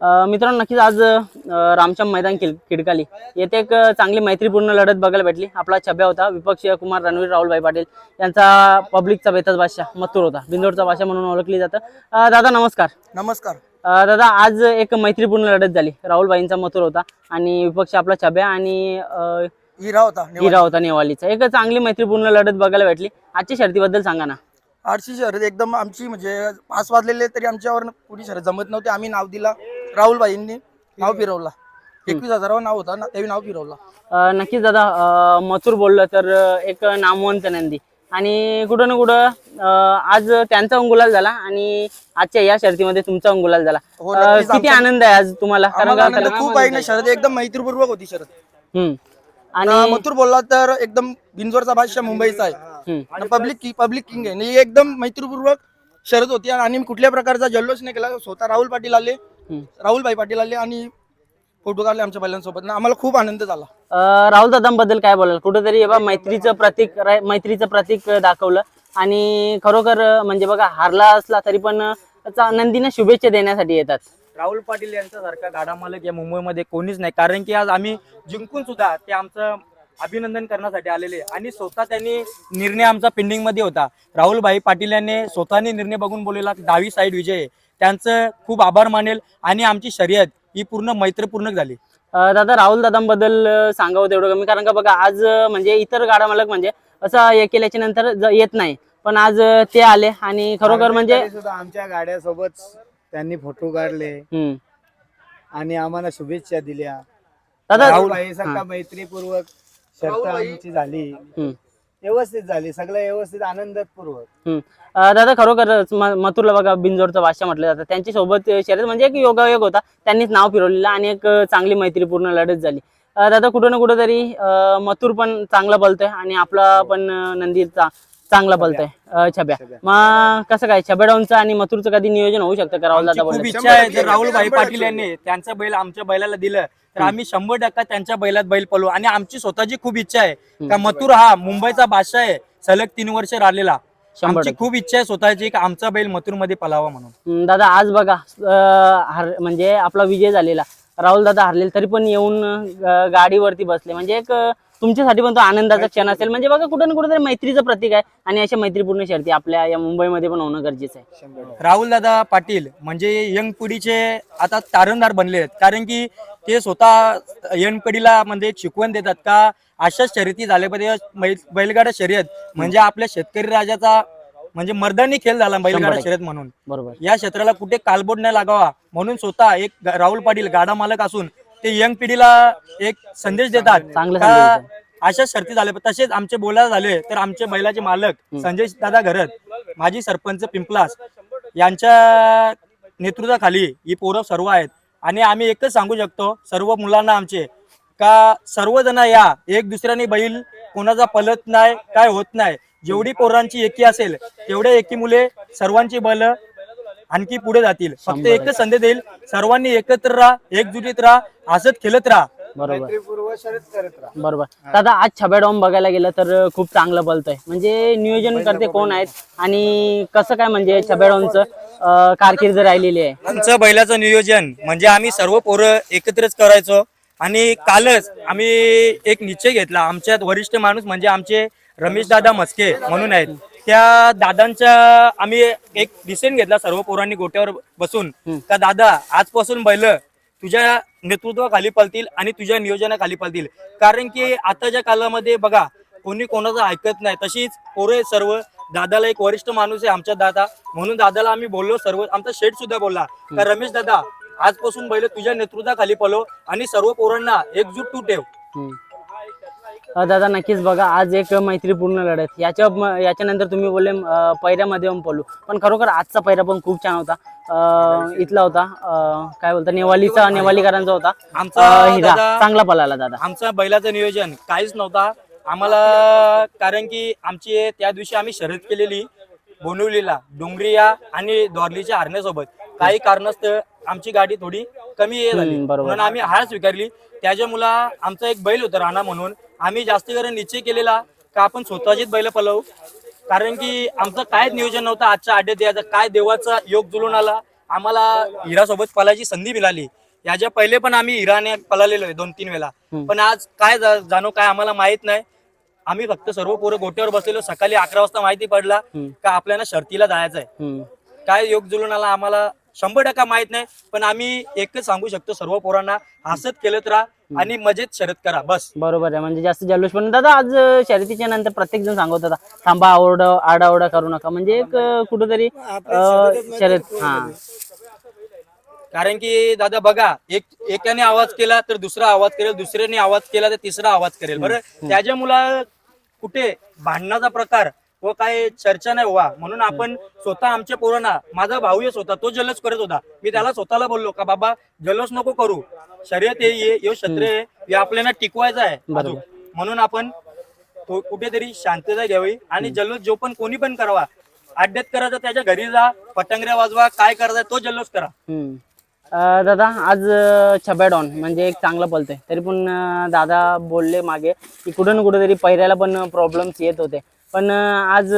मित्रांनो नक्कीच आज रामश्याम मैदान किल किडकाली. येथे एक चांगली मैत्रीपूर्ण लढत बघायला भेटली. आपला छब्या होता. विपक्षीय कुमार रणवीर राहुलभाई पाटील यांचा पब्लिकचा बेताज बादशाह मथुर होता. बिंदोडचा बादशाह म्हणून ओळखली जातं. दादा नमस्कार. नमस्कार. दादा आज एक मैत्रीपूर्ण लढत झाली. राहुलभाईंचा मथुर होता आणि विपक्ष आपला छब्या आणि हिरा होता हिरा होता नेवालीचा. एक चांगली मैत्रीपूर्ण लढत बघायला भेटली. आजच्या शर्तीबद्दल सांगा ना. आठशे शहर एकदम आमची म्हणजे पाच वाजलेले तरी आमच्यावर पुढी शहर जमत नव्हते. आम्ही नाव दिला. राहुलबाईंनी नाव फिरवला. एकवीस हजारावर नाव होता ना त्यावेळी नाव फिरवला. अ, नक्कीच दादा अ, मथुर बोललं तर अ, एक नामवंत नंदी. आणि कुठं ना कुठं अ, आज त्यांचा अंगुलाल झाला आणि आजच्या या शर्तीमध्ये तुमचा अंगुलाल झाला. हो, अ, नक्कीच किती आनंद आहे आज तुम्हाला? कारण आम्हाला का आनंद त्याला- खूप आहे ना शरद एकदम मैत्रीपूर्वक होती शरद. हम्म. आणि मथुर बोलला तर एकदम बिंजोरचा बादशाह मुंबईचा आहे. हम्म. पब्लिक पब्लिक किंग आहे. आणि एकदम मैत्रीपूर्वक शरद होती आणि कुठल्या प्रकारचा जल्लोष नाही केला. स्वतः राहुल पाटील आले. राहुलभाई पाटील आले आणि फोटो काढले आमच्या बैलांसोबत ना आम्हाला खूप आनंद झाला. राहुल दादांबद्दल काय बोलाल? कुठेतरी बा मैत्रीचं प्रतीक मैत्रीचं प्रतीक दाखवलं. आणि खरोखर म्हणजे बघा हारला असला तरी पण अ, चा- नंदीने शुभेच्छा देण्यासाठी येतात. राहुल पाटील यांच्यासारखा गाडा मालक या मुंबईमध्ये कोणीच नाही. कारण की आज आम्ही जिंकून सुद्धा ते आमचं अभिनंदन करण्यासाठी आलेले आणि स्वतः त्यांनी निर्णय आमचा पेंडिंगमध्ये होता. राहुल भाई पाटील यांनी स्वतःने निर्णय बघून बोललेला की दहावी साईड विजय. त्यांचं खूप आभार मानेल आणि आमची शर्यत ही पूर्ण मैत्रीपूर्ण झाली. दादा राहुल दादांबद्दल सांगावं तेवढं कमी. कारण का बघा आज म्हणजे इतर गाडा मालक म्हणजे असं हे केल्याच्यानंतर येत नाही. पण आज ते आले आणि खरोखर म्हणजे आमच्या गाड्यासोबत त्यांनी फोटो काढले. आणि आम्हाला शुभेच्छा दिल्या. दादा मैत्रीपूर्वक शर्त आमची झाली. हम्म. व्यवस्थित झाली. सगळं व्यवस्थित आनंदपूर्वक. हम्म. अ, दादा खरोखरच म- मथुरला बघा बिंजोरचा भाषा म्हटलं जातं. त्यांच्यासोबत शर्यत म्हणजे एक योगायोग होता. त्यांनीच नाव फिरवलेलं आणि एक अ, चांगली मैत्रीपूर्ण लढत झाली. अ, दादा कुठं ना कुठं तरी मथुर पण चांगला बोलतोय आणि आपला पण अ, नंदीचा चांगला बोलतोय. अ, छब्या. मग कसं काय छब्याडाऊनचं आणि मथुरचं कधी नियोजन होऊ शकतं का राहुल आमची दादा खूप बोलले? इच्छा आहे जर राहुल भाई पाटील यांनी त्यांचा बैल आमच्या बैलाला दिलं तर आम्ही शंभर टक्का त्यांच्या बैलात बैल पळू आणि आमची स्वतःची खूप इच्छा आहे. का मथुर हा मुंबईचा बादशाह आहे सलग तीन वर्ष राहिलेला. शंभर आमची. खूप इच्छा आहे स्वतःची की आमचा बैल मथुरमध्ये पलावा म्हणून. हम्म, दादा आज बघा अं, हार म्हणजे आपला विजय झालेला. राहुल दादा हरलेले तरी पण येऊन अं, गाडीवरती बसले. म्हणजे एक अं, तुमच्यासाठी पण तो आनंदाचा क्षण असेल. म्हणजे बघा कुठं ना कुठेतरी मैत्रीचं प्रतीक आहे आणि अशा मैत्रीपूर्ण शर्ती आपल्या या मुंबईमध्ये पण होणं गरजेचं आहे. राहुल दादा पाटील म्हणजे यंग पिढीचे आता तारणदार बनले आहेत. कारण की ते स्वतः यंग पिढीला म्हणजे शिकवण देतात का? अशाच शर्यती झाल्या पाहिजे. बैलगाडा शर्यत म्हणजे आपल्या शेतकरी राजाचा म्हणजे मर्दानी खेळ झाला बैलगाडा. शर्यत म्हणून. बरोबर. या क्षेत्राला कुठे कालबोट नाही लागावा. म्हणून स्वतः एक राहुल पाटील गाडा मालक असून ते यंग पिढीला एक संदेश देतात. चांगला का अशा शर्ती झाल्या. तसेच आमचे बोलायला झाले तर आमचे बैलाचे मालक संजय दादा घरत माजी सरपंच पिंपलास यांच्या नेतृत्वाखाली ही पोरं सर्व आहेत. आणि आम्ही एकच सांगू शकतो सर्व मुलांना आमचे का सर्वजण या एक दुसऱ्याने बैल कोणाचा पलत नाही काय होत नाही. जेवढी पोरांची एकी असेल तेवढ्या एकी मुले सर्वांची बल आणखी पुढे जातील. फक्त एकच संदेश देईल. सर्वांनी एकत्र राहा एकजुटीत राहा हसत खेळत राहा. बरोबर. बरोबर. दादा आज छब्या डॉम बघायला गेलं तर खूप चांगलं बोलतोय. म्हणजे नियोजन करते कोण आहेत आणि कसं काय म्हणजे छब्या डॉमचं अं, कारकीर्द राहिलेली आहे? आमचं बैलाचं नियोजन म्हणजे आम्ही सर्व पोरं एकत्रच करायचो आणि कालच आम्ही एक निश्चय घेतला. आमच्यात वरिष्ठ माणूस म्हणजे आमचे रमेश दादा मस्के म्हणून आहेत. त्या दादांच्या आम्ही एक डिसिजन घेतला सर्व पोरांनी गोट्यावर बसून. का दादा आजपासून बैल तुझ्या नेतृत्वाखाली पळतील आणि तुझ्या नियोजनाखाली पळतील. कारण की आताच्या कालामध्ये बघा कोणी कोणाचं ऐकत नाही. तशीच पोरं सर्व. दादाला एक वरिष्ठ माणूस आहे आमच्या दादा. म्हणून दादाला आम्ही बोललो सर्व आमचा शेठ सुद्धा बोलला का रमेश दादा आजपासून बैल तुझ्या नेतृत्वाखाली पळव आणि सर्व पोरांना एकजूट तू ठेव. दादा नक्कीच बघा आज एक मैत्रीपूर्ण लढत. याच्या याच्यानंतर तुम्ही बोलले पैऱ्यामध्ये पण पडलो पण खरोखर आजचा पैरा पण खूप छान होता. इथला होता. काय बोलता नेवालीचा नेवालीकरांचा होता. आमचा हिरा चांगला पळाला दादा. आमचं बैलाचं नियोजन काहीच नव्हता. आम्हाला कारण की आमची त्या दिवशी आम्ही शर्यत केलेली बोनिवलीला डोंगरिया आणि द्वारलीच्या हरण्यासोबत. काही कारणास्तव आमची गाडी थोडी कमी झाली. म्हणून आम्ही हार स्वीकारली. त्याच्यामुळे आमचा एक बैल होता राणा म्हणून. आम्ही जास्त करून निश्चय केलेला का आपण स्वतःचीच बैल पलवू? कारण की आमचं कायच नियोजन नव्हतं. आजच्या अड्ड्यात यायचं काय देवाचा योग जुळून आला. आम्हाला हिरासोबत पळायची संधी मिळाली. याच्या पहिले पण आम्ही हिराने पळालेलो आहे दोन तीन वेळा. पण आज काय जाणो काय आम्हाला माहीत नाही. आम्ही फक्त सर्व पोरं गोट्यावर बसलेलो. सकाळी अकरा वाजता माहिती पडला. का आपल्याला शर्तीला जायचं आहे हम्म. काय योग जुळून आला आम्हाला शंभर टक्का माहीत नाही पण आम्ही एकच सांगू शकतो सर्व पोरांना हसत केलत राहा आणि मजेत शर्यत करा बस. बरोबर आहे म्हणजे जास्त जल्लोष पण दादा आज शर्यतीच्या नंतर प्रत्येक जण सांगत होता थांबा आवड आडाओरडा करू नका. म्हणजे एक कुठंतरी अं, शर्यत हा. कारण की दादा बघा एक एकाने आवाज केला तर दुसरा आवाज करेल दुसऱ्याने आवाज केला तर तिसरा आवाज करेल बरं? त्याच्या मुला कुठे भांडणाचा प्रकार व काय चर्चा नाही व्हा. म्हणून आपण स्वतः आमच्या पोरांना माझा भाऊ येस होता तो जल्लोष करत होता. मी त्याला स्वतःला बोललो का बाबा जल्लोष नको करू. शर्यत हे ये आहे, हे आपल्याला टिकवायचं आहे. म्हणून आपण कुठेतरी शांतता घ्यावी आणि जल्लोष जो पण कोणी पण करावा अड्ड्यात करायचं त्याच्या घरी जा पतंगऱ्या वाजवा काय करायचं तो जल्लोष करा. अं, दादा आज अं, छब्या डॉन म्हणजे एक चांगला पलतोय तरी पण अं, दादा बोलले मागे की कुठं ना कुठं तरी पैऱ्याला पण प्रॉब्लेम्स येत होते. पण आज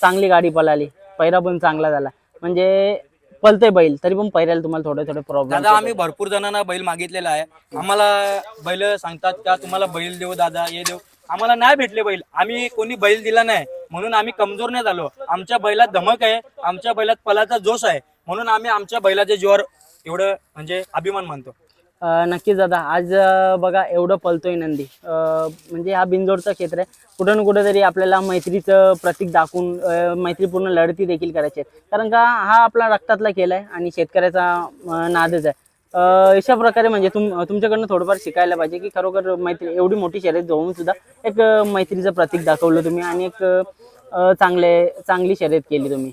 चांगली गाडी पळाली. पैरा पण चांगला झाला. म्हणजे पलतोय बैल तरी पण पैऱ्याला तुम्हाला थोडे थोडे प्रॉब्लेम दादा आम्ही भरपूर जणांना बैल मागितलेला आहे. आम्हाला बैल सांगतात का तुम्हाला बैल देऊ दादा हे देऊ. आम्हाला नाही भेटले बैल. आम्ही कोणी बैल दिला नाही. म्हणून आम्ही कमजोर नाही झालो. आमच्या बैलात धमक आहे. आमच्या बैलात पलाचा जोश आहे. म्हणून आम्ही आमच्या बैलाच्या जीवावर एवढं म्हणजे अभिमान मानतो. नक्कीच दादा आज बघा एवढं पलतोय नंदी. म्हणजे हा बिंजोडचं क्षेत्र आहे. कुठं ना कुठंतरी आपल्याला मैत्रीचं प्रतीक दाखवून मैत्रीपूर्ण लढती देखील करायची आहेत. कारण का हा आपला रक्तातला केला आहे आणि शेतकऱ्याचा नादच आहे. अशा प्रकारे म्हणजे तुम तुमच्याकडनं थोडंफार शिकायला पाहिजे की खरोखर मैत्री एवढी मोठी शर्यत होऊन सुद्धा एक मैत्रीचं प्रतीक दाखवलं तुम्ही आणि एक चांगले चांगली शर्यत केली तुम्ही.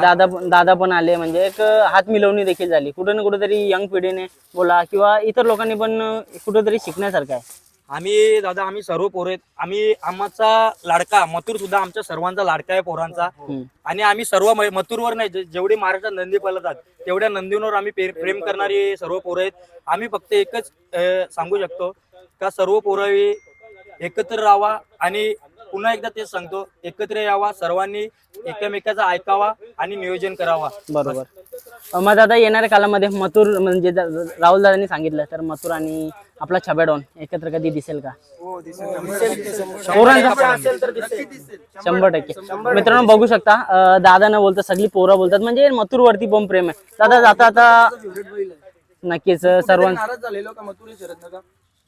दादा पण- दादा पण आले. म्हणजे एक हात मिळवणी देखील झाली. कुठं ना कुठेतरी यंग पिढीने बोला किंवा इतर लोकांनी पण कुठेतरी शिकण्यासारखं आहे. आम्ही दादा आम्ही सर्व पोरं आहेत. आम्ही आमचा लाडका मथुर सुद्धा आमच्या सर्वांचा लाडका आहे पोरांचा. हम्म. आणि आम्ही सर्व मथुरवर नाही जे- जेवढे महाराष्ट्रात नंदी पळतात तेवढ्या नंदींवर आम्ही पे- प्रेम करणारी सर्व पोरं आहेत. आम्ही फक्त एकच अं, सांगू शकतो का सर्व पोरं हे एकत्र राहावा आणि पुन्हा एकदा तेच सांगतो एकत्र यावा सर्वांनी एकमेकाचा ऐकावा आणि नियोजन करावा. बरोबर. मग आता येणाऱ्या कालामध्ये मथुर म्हणजे राहुल दादांनी सांगितलं तर मथुर आणि आपला छबेडॉन एकत्र कधी दिसेल का? पोरांचा शंभर टक्के. मित्रांनो बघू शकता दादा न बोलता सगळी पोरं बोलतात म्हणजे मथुर वरती पण प्रेम आहे. दादा जाता आता नक्कीच अं,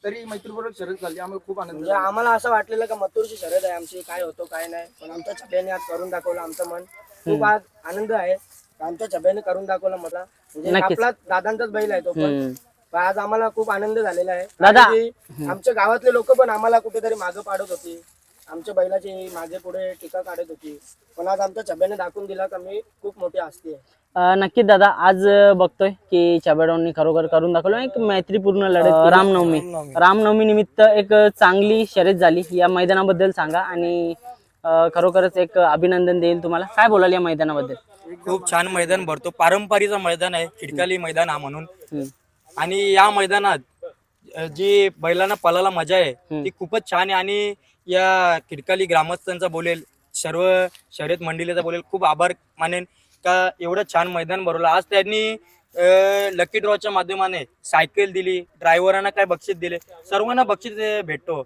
तरी मैत्रीपूर्वक शरद झाली. आम्हाला खूप आनंद म्हणजे आम्हाला असं वाटलेलं का मथुरची शर्यत आहे आमची काय होतो काय नाही. पण आमच्या छब्याने आज करून दाखवलं आमचं मन. खूप आज आनंद आहे. आमच्या छब्याने करून दाखवलं मला. म्हणजे नक्कीच. आपला दादांचाच बैल आहे तो पण. हम्म. पण आज आम्हाला खूप आनंद झालेला आहे. दादा. आमच्या गावातले लोक पण आम्हाला कुठेतरी मागं पाडत होती. आमच्या बैलाची मागे पुढे टीका काढत होती. पण आज आमच्या छब्याने दाखवून दिला का मी खूप मोठी असते अं, नक्कीच दादा आज बघतोय की छबेडॉननी खरोखर करून दाखवलं एक मैत्रीपूर्ण लढत रामनवमी. रामनवमी. निमित्त एक चांगली शर्यत झाली. या मैदानाबद्दल सांगा आणि अं, खरोखरच एक अभिनंदन देईल तुम्हाला. काय बोलाल या मैदानाबद्दल? खूप छान मैदान भरतो. पारंपरिक मैदान आहे. खिडकाली मैदान हा म्हणून. आणि या मैदानात जी बैलांना पळायला मजा आहे. ती खूपच छान आहे. आणि या खिडकाली ग्रामस्थांचा बोलेल सर्व शर्यत मंडळीचा बोलेल खूप आभार मानेन. का एवढं छान मैदान भरवलं. आज त्यांनी लकी ड्रॉच्या माध्यमाने सायकल दिली ड्रायव्हरांना काय बक्षीस दिले सर्वांना बक्षीस भेटतो.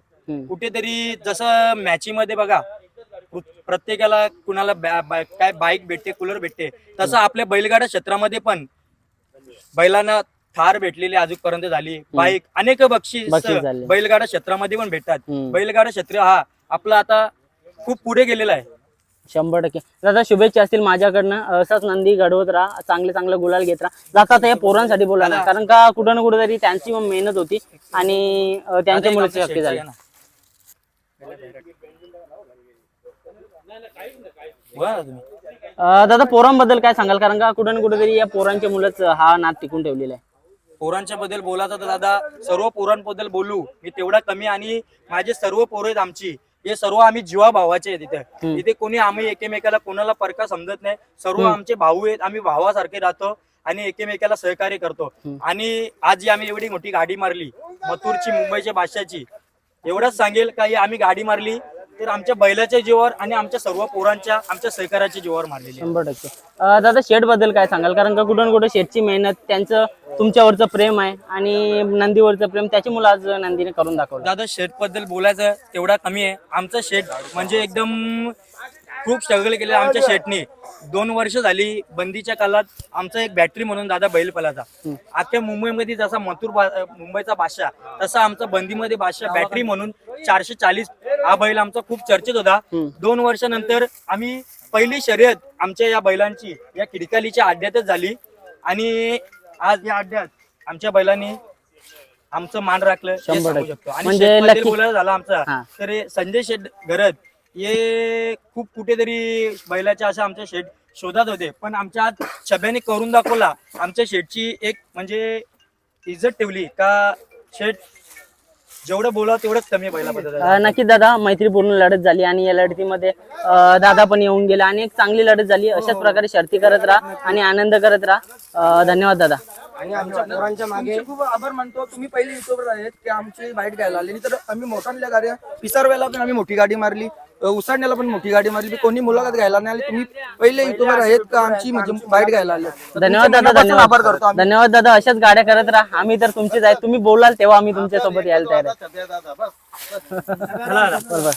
कुठेतरी जसं मॅचीमध्ये बघा प्र- प्रत्येकाला कुणाला काय बाईक भेटते कूलर भेटते तसं आपल्या बैलगाडा क्षेत्रामध्ये पण बैलांना थार भेटलेली अजूनपर्यंत झाली. बाईक अनेक बक्षीस बक्षीस झाले. बैलगाडा क्षेत्रामध्ये पण भेटतात. हम्म. बैलगाडा क्षेत्र हा आपला आता खूप पुढे गेलेला आहे. शंभर टक्के. दादा शुभेच्छा असतील माझ्याकडनं. असाच नंदी घडवत राहा. चांगले चांगले गुलाल घेत राहा. जाता तर या पोरांसाठी बोला ना. कारण का कुठं ना कुठं तरी त्यांची पण मेहनत होती आणि अं, त्यांच्यामुळे ते शक्य झालं. बोला ना तुम्ही. अं, दादा पोरांबद्दल काय सांगाल? कारण का कुठं ना कुठं तरी या पोरांच्या मुलंच हा नाद टिकून ठेवलेला आहे. पोरांच्या बद्दल बोलायचं तर दादा सर्व पोरांबद्दल बोलू. मी तेवढा कमी आणि माझे सर्व पोरं आहेत आमची. हे सर्व आम्ही जीवा भावाचे आहेत इथे. इथे कोणी आम्ही एकमेकाला कोणाला परका समजत नाही. सर्व आमचे भाऊ आहेत. आम्ही भावासारखे राहतो आणि एकमेकाला सहकार्य करतो. आणि आज जी आम्ही एवढी मोठी गाडी मारली. मथुरची मुंबईच्या भाषाची एवढंच सांगेल का ही आम्ही गाडी मारली तर आमच्या बैलाच्या जीवावर आणि आमच्या सर्व पोरांच्या आमच्या सहकार्याच्या जीवावर मारलेली. शंभर टक्के. दादा शेडबद्दल काय सांगाल? कारण का कुठं ना कुठं शेडची मेहनत त्यांचं तुमच्यावरचं प्रेम आहे आणि नंदीवरचं प्रेम त्याची मुलं आज नंदीने करून दाखवलं. दादा शेटबद्दल बोलायचं तेवढा कमी आहे. आमचं शेट म्हणजे एकदम खूप स्ट्रगल केलेलं आमच्या शेटनी. दोन वर्ष झाली बंदीच्या काळात आमचा एक बॅटरी म्हणून दादा बैल पलाचा अख्ख्या मुंबईमध्ये जसा मथुर मुंबईचा बादशाह तसा आमचा बंदीमध्ये बादशाह बॅटरी म्हणून चारशे चाळीस हा बैल आमचा खूप चर्चेत होता. दोन वर्षानंतर आम्ही पहिली शर्यत आमच्या या बैलांची या किडकालीच्या आड्यातच झाली. आणि आज या अड्ड्यात. आमच्या बैलांनी आमचं मान राखलं हे शंभर सांगू टक्के. शकतो. आणि म्हणजे बोलायला झाला आमचा. तर हे संजय शेट घरत हे खूप कुठेतरी बैलाच्या अशा आमच्या शेट शोधात होते. पण आमच्या आज छब्याने करून दाखवला. आमच्या शेटची एक म्हणजे इज्जत ठेवली. का शेट जेवढं बोला तेवढंच कमी अं, नक्कीच दादा मैत्रीपूर्ण लढत झाली आणि या लढतीमध्ये दादा पण येऊन गेला आणि एक चांगली लढत झाली. अशाच प्रकारे शर्ती करत राहा आणि आनंद करत राहा. धन्यवाद दादा. आणि आमच्या पोरांच्या मागे खूप आभार मानतो. तुम्ही पहिले युट्यूबर आहेत की आमची बाईट घ्यायला आली. तर आम्ही मोठ्या गाड्या पिसारवेला पण आम्ही मोठी गाडी मारली. उसाडण्याला पण मोठी गाडी मारली. कोणी मुलाखत घ्यायला नाही आली. तुम्ही पहिले युट्यूबर आहेत का आमची म्हणजे बाईट घ्यायला आले? धन्यवाद दादा आभार करतो धन्यवाद आम्ही. धन्यवाद दादा अशाच गाड्या करत राहा. आम्ही तर तुमचेच आहे. तुम्ही बोलाल तेव्हा आम्ही तुमच्यासोबत यायला तयार आहे.